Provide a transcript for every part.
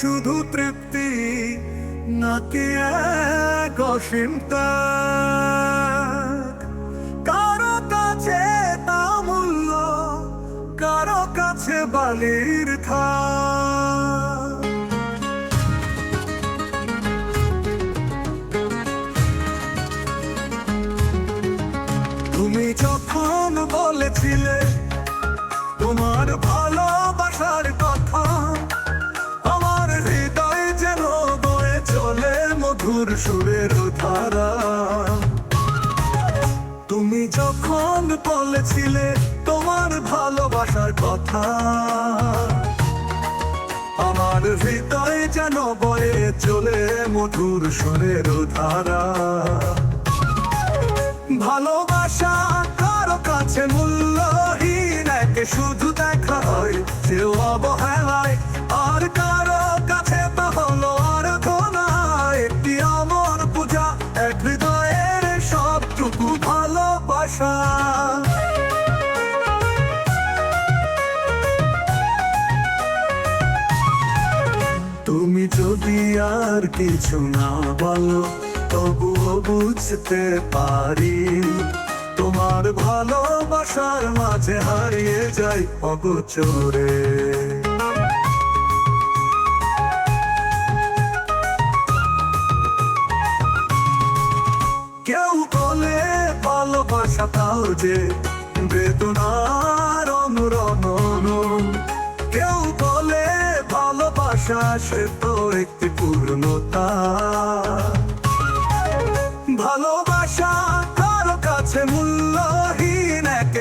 শুধু তৃপ্তি, নাকি এক কারও কাছে তা মূল্য, কারও কাছে বালির থা তুমি যখন বলেছিলে তুমি যখন বলেছিলে তোমার ভালোবাসার কথা, আমার হৃদয় যেন বয়ে চলে মধুর সুরের ধারা। ভালোবাসা কারও কাছে মূল্যহীন, একে শুধু আর কারও কাছে তা হলো আর একটি আমার পূজা সবটুকু ভালোবাসা। তুমি যদি আর কিছু না বলো, তবুও বুঝতে পারি। তোমার ভালোবাসার মাঝে হারিয়ে যাই অগোচরে। কেউ বলে ভালোবাসা তাও যে বেদনার অনুরণন কেউ বলে ভালোবাসা সে তো একটি পূর্ণতা। ভালোবাসা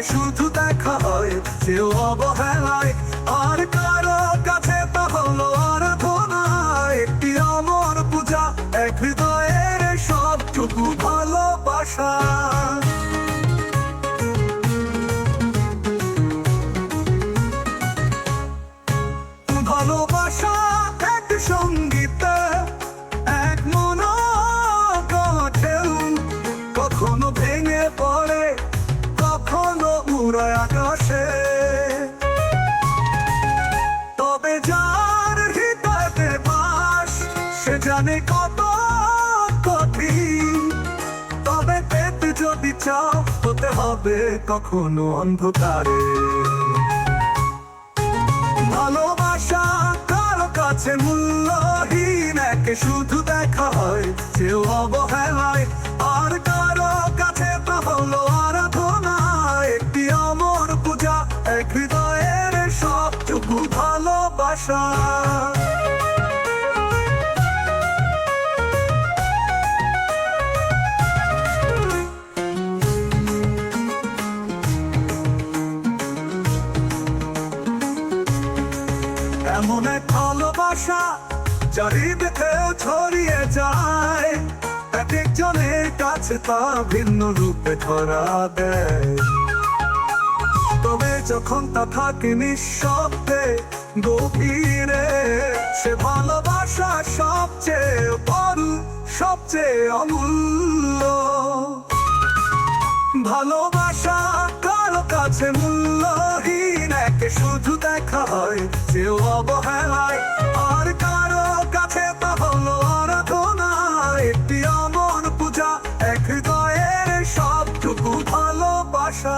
শুধু দেখা হয় সে অবহেলায় আর কারও কাছে তা হলো আরাধনা একটি অমর পূজা, এক হৃদয়ের সবটুকু ভালোবাসা ভালোবাসা। জানে কত কঠিন। তবে পেতে যদি চাও, হতে হবে কখনো অন্ধকারে। ভালোবাসা কারও কাছে মূল্যহীন, একে শুধু দেখা হয় কেউ অবহেলায়। আর কারও কাছে হলো আরাধনা, একটি অমর পূজা, এক হৃদয়ের সবটুকু ভালোবাসা। এমন এক ভালোবাসা চারিদিকে ছড়িয়ে যায় এক একজনের কাছে তা ভিন্ন রূপে ধরা দেয়। তবে যখন তা থাকে নিঃশব্দে, গভীরে, সে ভালোবাসা সবচেয়ে বড়, সবচেয়ে অমূল্য। ভালোবাসা কারও কাছে মূল্যহীন শুধু দেখা হয় যে অবহেলায়। আর কারও কাছে তা হলো আরাধনা একটি অমন পূজা, এক হৃদয়ের সবটুকু ভালোবাসা।